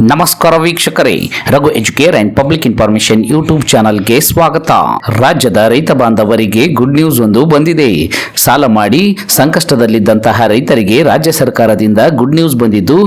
ನಮಸ್ಕಾರ ವೀಕ್ಷಕರೇ, Raghu Educare and public information YouTube ಚಾನಲ್ಗೆ ಸ್ವಾಗತ. ರಾಜ್ಯದ ರೈತ ಬಾಂಧವರಿಗೆ ಗುಡ್ ನ್ಯೂಸ್ ಒಂದು ಬಂದಿದೆ. ಸಾಲ ಮಾಡಿ ಸಂಕಷ್ಟದಲ್ಲಿದ್ದಂತಹ ರೈತರಿಗೆ ರಾಜ್ಯ ಸರ್ಕಾರದಿಂದ ಗುಡ್ ನ್ಯೂಸ್ ಬಂದಿದ್ದು,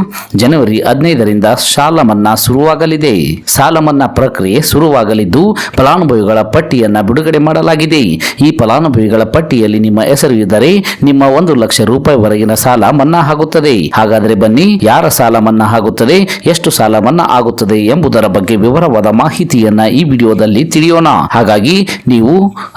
ಜನವರಿ ಹದಿನೈದರಿಂದ ಸಾಲ ಮನ್ನಾ ಶುರುವಾಗಲಿದೆ. ಸಾಲ ಮನ್ನಾ ಪ್ರಕ್ರಿಯೆ ಶುರುವಾಗಲಿದ್ದು, ಫಲಾನುಭವಿಗಳ ಪಟ್ಟಿಯನ್ನ ಬಿಡುಗಡೆ ಮಾಡಲಾಗಿದೆ. ಈ ಫಲಾನುಭವಿಗಳ ಪಟ್ಟಿಯಲ್ಲಿ ನಿಮ್ಮ ಹೆಸರು ಇದ್ದರೆ ನಿಮ್ಮ ಒಂದು ಲಕ್ಷ ರೂಪಾಯಿವರೆಗಿನ ಸಾಲ ಮನ್ನಾ ಆಗುತ್ತದೆ. ಹಾಗಾದರೆ ಬನ್ನಿ, ಯಾರ ಸಾಲ ಮನ್ನಾ ಆಗುತ್ತದೆ, ಎಷ್ಟು ಸಾಲ ಮನ್ನಾ ಆಗುತ್ತದೆ ಎಂಬುದರ ಬಗ್ಗೆ ವಿವರವಾದ ಮಾಹಿತಿಯನ್ನ ಈ ವಿಡಿಯೋದಲ್ಲಿ ತಿಳಿಯೋಣ. ಹಾಗಾಗಿ ನೀವು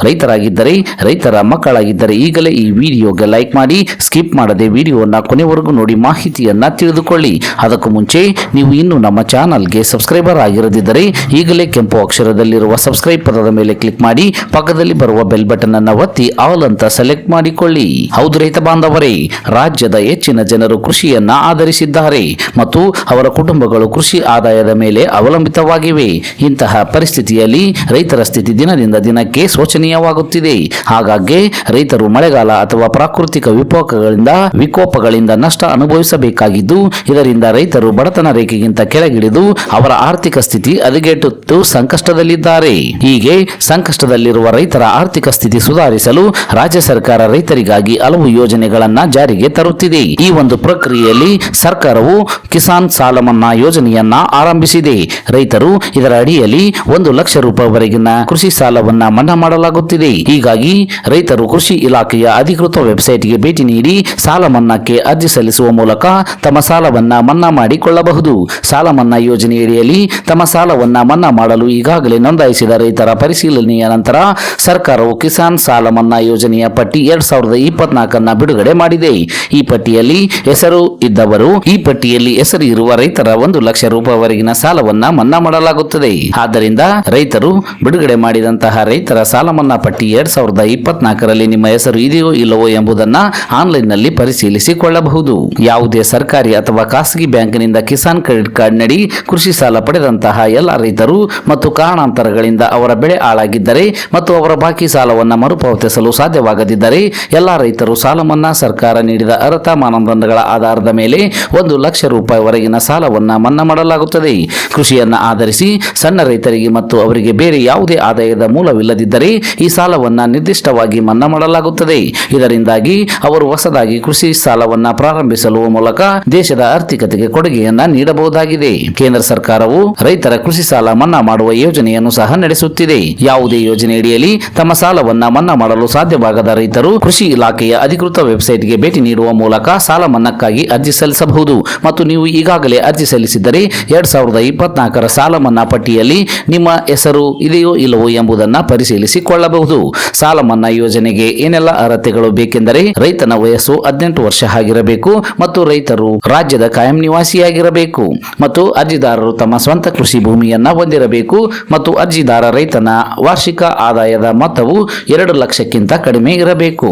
ರೈತರಾಗಿದ್ದರೆ, ರೈತರ ಮಕ್ಕಳಾಗಿದ್ದರೆ ಈಗಲೇ ಈ ವಿಡಿಯೋಗೆ ಲೈಕ್ ಮಾಡಿ, ಸ್ಕಿಪ್ ಮಾಡದೆ ವಿಡಿಯೋನ ಕೊನೆವರೆಗೂ ನೋಡಿ ಮಾಹಿತಿಯನ್ನ ತಿಳಿದುಕೊಳ್ಳಿ. ಅದಕ್ಕೂ ಮುಂಚೆ ನೀವು ಇನ್ನು ನಮ್ಮ ಚಾನಲ್ಗೆ ಸಬ್ಸ್ಕ್ರೈಬರ್ ಆಗಿರದಿದ್ದರೆ ಈಗಲೇ ಕೆಂಪು ಅಕ್ಷರದಲ್ಲಿರುವ ಸಬ್ಸ್ಕ್ರೈಬ್ ಪದದ ಮೇಲೆ ಕ್ಲಿಕ್ ಮಾಡಿ, ಪಕ್ಕದಲ್ಲಿ ಬರುವ ಬೆಲ್ ಬಟನ್ ಅನ್ನ ಒತ್ತಿ ಆಲ್ ಅಂತ ಸೆಲೆಕ್ಟ್ ಮಾಡಿಕೊಳ್ಳಿ. ಹೌದು ರೈತ ಬಾಂಧವರೇ, ರಾಜ್ಯದ ಹೆಚ್ಚಿನ ಜನರು ಕೃಷಿಯನ್ನ ಆಧರಿಸಿದ್ದಾರೆ ಮತ್ತು ಅವರ ಕುಟುಂಬಗಳು ಕೃಷಿ ಆದಾಯದ ಮೇಲೆ ಅವಲಂಬಿತವಾಗಿವೆ. ಇಂತಹ ಪರಿಸ್ಥಿತಿಯಲ್ಲಿ ರೈತರ ಸ್ಥಿತಿ ದಿನದಿಂದ ದಿನಕ್ಕೆ ಶೋಚನೀಯವಾಗುತ್ತಿದೆ. ಹಾಗಾಗಿ ರೈತರು ಮಳೆಗಾಲ ಅಥವಾ ಪ್ರಾಕೃತಿಕ ವಿಕೋಪಗಳಿಂದ ವಿಕೋಪಗಳಿಂದ ನಷ್ಟ ಅನುಭವಿಸಬೇಕಾಗಿದ್ದು, ಇದರಿಂದ ರೈತರು ಬಡತನ ರೇಖೆಗಿಂತ ಕೆಳಗಿಳಿದು ಅವರ ಆರ್ಥಿಕ ಸ್ಥಿತಿ ಹದಗೆಟ್ಟು ಸಂಕಷ್ಟದಲ್ಲಿದ್ದಾರೆ. ಹೀಗೆ ಸಂಕಷ್ಟದಲ್ಲಿರುವ ರೈತರ ಆರ್ಥಿಕ ಸ್ಥಿತಿ ಸುಧಾರಿಸಲು ರಾಜ್ಯ ಸರ್ಕಾರ ರೈತರಿಗಾಗಿ ಹಲವು ಯೋಜನೆಗಳನ್ನ ಜಾರಿಗೆ ತರುತ್ತಿದೆ. ಈ ಒಂದು ಪ್ರಕ್ರಿಯೆಯಲ್ಲಿ ಸರ್ಕಾರವು ಕಿಸಾನ್ ಸಾಲ ಮನ್ನಾ ಯೋಜನೆಯನ್ನ ಆರಂಭಿಸಿದೆ. ರೈತರು ಇದರ ಅಡಿಯಲ್ಲಿ ಒಂದು ಲಕ್ಷ ರೂಪಾಯಿವರೆಗಿನ ಕೃಷಿ ಸಾಲವನ್ನ ಮನ್ನಾ ಮಾಡಲಾಗುತ್ತಿದೆ. ಹೀಗಾಗಿ ರೈತರು ಕೃಷಿ ಇಲಾಖೆಯ ಅಧಿಕೃತ ವೆಬ್ಸೈಟ್ಗೆ ಭೇಟಿ ನೀಡಿ ಸಾಲ ಮನ್ನಾಕ್ಕೆ ಅರ್ಜಿ ಸಲ್ಲಿಸುವ ಮೂಲಕ ತಮ್ಮ ಸಾಲವನ್ನ ಮನ್ನಾ ಮಾಡಿಕೊಳ್ಳಬಹುದು. ಸಾಲ ಮನ್ನಾ ಯೋಜನೆಯಡಿಯಲ್ಲಿ ತಮ್ಮ ಸಾಲವನ್ನ ಮನ್ನಾ ಮಾಡಲು ಈಗಾಗಲೇ ನೋಂದಾಯಿಸಿದ ರೈತರ ಪರಿಶೀಲನೆಯ ನಂತರ ಸರ್ಕಾರವು ಕಿಸಾನ್ ಸಾಲ ಮನ್ನಾ ಯೋಜನೆಯ ಪಟ್ಟಿ ಎರಡ್ ಸಾವಿರದ ಇಪ್ಪತ್ನಾಲ್ಕನ್ನ ಬಿಡುಗಡೆ ಮಾಡಿದೆ. ಈ ಪಟ್ಟಿಯಲ್ಲಿ ಹೆಸರು ಇದ್ದವರು, ಈ ಪಟ್ಟಿಯಲ್ಲಿ ಹೆಸರು ಇರುವ ರೈತರ ಒಂದು ರೂಪಾಯಿವರೆಗಿನ ಸಾಲವನ್ನ ಮನ್ನಾ ಮಾಡಲಾಗುತ್ತದೆ. ಆದ್ದರಿಂದ ರೈತರು ಬಿಡುಗಡೆ ಮಾಡಿದಂತಹ ರೈತರ ಸಾಲ ಮನ್ನಾ ಪಟ್ಟಿ ಎರಡ್ ಸಾವಿರದ ಇಪ್ಪತ್ನಾಲ್ಕರಲ್ಲಿ ನಿಮ್ಮ ಹೆಸರು ಇದೆಯೋ ಇಲ್ಲವೋ ಎಂಬುದನ್ನ ಆನ್ಲೈನ್ನಲ್ಲಿ ಪರಿಶೀಲಿಸಿಕೊಳ್ಳಬಹುದು. ಯಾವುದೇ ಸರ್ಕಾರಿ ಅಥವಾ ಖಾಸಗಿ ಬ್ಯಾಂಕಿನಿಂದ ಕಿಸಾನ್ ಕ್ರೆಡಿಟ್ ಕಾರ್ಡ್ ನಡಿ ಕೃಷಿ ಸಾಲ ಪಡೆದಂತಹ ಎಲ್ಲ ರೈತರು ಮತ್ತು ಕಾರಣಾಂತರಗಳಿಂದ ಅವರ ಬೆಳೆ ಹಾಳಾಗಿದ್ದರೆ ಮತ್ತು ಅವರ ಬಾಕಿ ಸಾಲವನ್ನು ಮರುಪಾವತಿಸಲು ಸಾಧ್ಯವಾಗದಿದ್ದರೆ ಎಲ್ಲ ರೈತರು ಸಾಲ ಮನ್ನಾ ಸರ್ಕಾರ ನೀಡಿದ ಅರ್ಹತಾ ಮಾನದಂಡಗಳ ಆಧಾರದ ಮೇಲೆ ಒಂದು ಲಕ್ಷ ರೂಪಾಯಿವರೆಗಿನ ಸಾಲವನ್ನ ಮನ್ನಾ ಮಾಡಲಾಗುತ್ತದೆ. ಕೃಷಿಯನ್ನು ಆಧರಿಸಿ ಸಣ್ಣ ರೈತರಿಗೆ ಮತ್ತು ಅವರಿಗೆ ಬೇರೆ ಯಾವುದೇ ಆದಾಯದ ಮೂಲವಿಲ್ಲದಿದ್ದರೆ ಈ ಸಾಲವನ್ನು ನಿರ್ದಿಷ್ಟವಾಗಿ ಮನ್ನಾ ಮಾಡಲಾಗುತ್ತದೆ. ಇದರಿಂದಾಗಿ ಅವರು ಹೊಸದಾಗಿ ಕೃಷಿ ಸಾಲವನ್ನು ಪ್ರಾರಂಭಿಸಲು ಮೂಲಕ ದೇಶದ ಆರ್ಥಿಕತೆಗೆ ಕೊಡುಗೆಯನ್ನ ನೀಡಬಹುದಾಗಿದೆ. ಕೇಂದ್ರ ಸರ್ಕಾರವು ರೈತರ ಕೃಷಿ ಸಾಲ ಮನ್ನಾ ಮಾಡುವ ಯೋಜನೆಯನ್ನು ಸಹ ನಡೆಸುತ್ತಿದೆ. ಯಾವುದೇ ಯೋಜನೆಯಡಿಯಲ್ಲಿ ತಮ್ಮ ಸಾಲವನ್ನು ಮನ್ನಾ ಮಾಡಲು ಸಾಧ್ಯವಾಗದ ರೈತರು ಕೃಷಿ ಇಲಾಖೆಯ ಅಧಿಕೃತ ವೆಬ್ಸೈಟ್ಗೆ ಭೇಟಿ ನೀಡುವ ಮೂಲಕ ಸಾಲ ಮನ್ನಾಕ್ಕಾಗಿ ಅರ್ಜಿ ಸಲ್ಲಿಸಬಹುದು. ಮತ್ತು ನೀವು ಈಗಾಗಲೇ ಅರ್ಜಿ ಸಲ್ಲಿಸಿದ್ದರೆ ಎರಡ್ ಸಾವಿರದ ಇಪ್ಪತ್ನಾಲ್ಕರ ಸಾಲ ಮನ್ನಾ ಪಟ್ಟಿಯಲ್ಲಿ ನಿಮ್ಮ ಹೆಸರು ಇದೆಯೋ ಇಲ್ಲವೋ ಎಂಬುದನ್ನು ಪರಿಶೀಲಿಸಿಕೊಳ್ಳಬಹುದು. ಸಾಲ ಮನ್ನಾ ಯೋಜನೆಗೆ ಏನೆಲ್ಲ ಅರ್ಹತೆಗಳು ಬೇಕೆಂದರೆ ರೈತನ ವಯಸ್ಸು ಹದಿನೆಂಟು ವರ್ಷ ಆಗಿರಬೇಕು ಮತ್ತು ರೈತರು ರಾಜ್ಯದ ಕಾಯಂ ನಿವಾಸಿಯಾಗಿರಬೇಕು ಮತ್ತು ಅರ್ಜಿದಾರರು ತಮ್ಮ ಸ್ವಂತ ಕೃಷಿ ಭೂಮಿಯನ್ನ ಹೊಂದಿರಬೇಕು ಮತ್ತು ಅರ್ಜಿದಾರ ರೈತನ ವಾರ್ಷಿಕ ಆದಾಯದ ಮೊತ್ತವು ಎರಡು ಲಕ್ಷಕ್ಕಿಂತ ಕಡಿಮೆ ಇರಬೇಕು.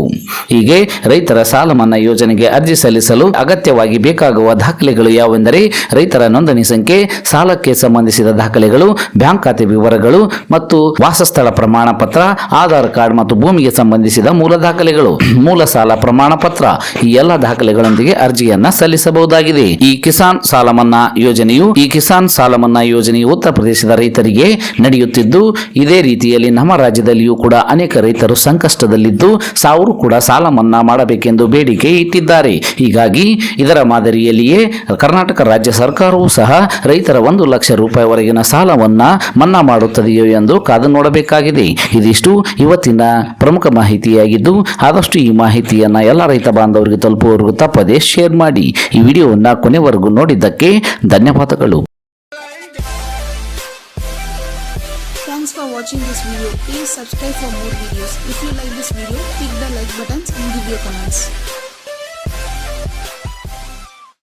ಹೀಗೆ ರೈತರ ಸಾಲ ಮನ್ನಾ ಯೋಜನೆಗೆ ಅರ್ಜಿ ಸಲ್ಲಿಸಲು ಅಗತ್ಯವಾಗಿ ಬೇಕಾಗುವ ದಾಖಲೆಗಳು ಯಾವೆಂದರೆ ರೈತರ ನೋಂದಣಿ ಸಂಖ್ಯೆ, ಸಾಲಕ್ಕೆ ಸಂಬಂಧಿಸಿದ ದಾಖಲೆಗಳು, ಬ್ಯಾಂಕ್ ಖಾತೆ ವಿವರಗಳು ಮತ್ತು ವಾಸಸ್ಥಳ ಪ್ರಮಾಣ ಪತ್ರ, ಆಧಾರ್ ಕಾರ್ಡ್ ಮತ್ತು ಭೂಮಿಗೆ ಸಂಬಂಧಿಸಿದ ಮೂಲ ದಾಖಲೆಗಳು, ಮೂಲ ಸಾಲ ಪ್ರಮಾಣ ಪತ್ರ. ಈ ಎಲ್ಲ ದಾಖಲೆಗಳೊಂದಿಗೆ ಅರ್ಜಿಯನ್ನ ಸಲ್ಲಿಸಬಹುದಾಗಿದೆ. ಈ ಕಿಸಾನ್ ಸಾಲ ಮನ್ನಾ ಯೋಜನೆಯು, ಈ ಕಿಸಾನ್ ಸಾಲ ಮನ್ನಾ ಯೋಜನೆಯು ಉತ್ತರ ಪ್ರದೇಶದ ರೈತರಿಗೆ ನಡೆಯುತ್ತಿದ್ದು, ಇದೇ ರೀತಿಯಲ್ಲಿ ನಮ್ಮ ರಾಜ್ಯದಲ್ಲಿಯೂ ಕೂಡ ಅನೇಕ ರೈತರು ಸಂಕಷ್ಟದಲ್ಲಿದ್ದು, ಸಾವಿರ ಕೂಡ ಸಾಲ ಮನ್ನಾ ಮಾಡಬೇಕೆಂದು ಬೇಡಿಕೆ ಇಟ್ಟಿದ್ದಾರೆ. ಹೀಗಾಗಿ ಇದರ ಮಾದರಿಯಲ್ಲಿಯೇ ಕರ್ನಾಟಕ ರಾಜ್ಯ ಸರ್ಕಾರವೂ ಸಹ ರೈತರ ಒಂದು ಲಕ್ಷ ರೂಪಾಯಿವರೆಗಿನ ಸಾಲವನ್ನು ಮನ್ನಾ ಮಾಡುತ್ತದೆಯೋ ಎಂದು ಕಾದು ನೋಡಬೇಕಾಗಿದೆ ಇದಿಷ್ಟು ಇವತ್ತಿನ ಪ್ರಮುಖ ಮಾಹಿತಿಯಾಗಿದ್ದು ಆದಷ್ಟು ಈ ಮಾಹಿತಿಯನ್ನು ಎಲ್ಲ ರೈತ ಬಾಂಧವರಿಗೆ ತಲುಪುವವರೆಗೂ ತಪ್ಪದೆ ಶೇರ್ ಮಾಡಿ ಈ ವಿಡಿಯೋವನ್ನು ಕೊನೆವರೆಗೂ ನೋಡಿದ್ದಕ್ಕೆ ಧನ್ಯವಾದಗಳು Thanks for watching this video. Please subscribe for more videos. If you like this video, click the like buttons and give your comments.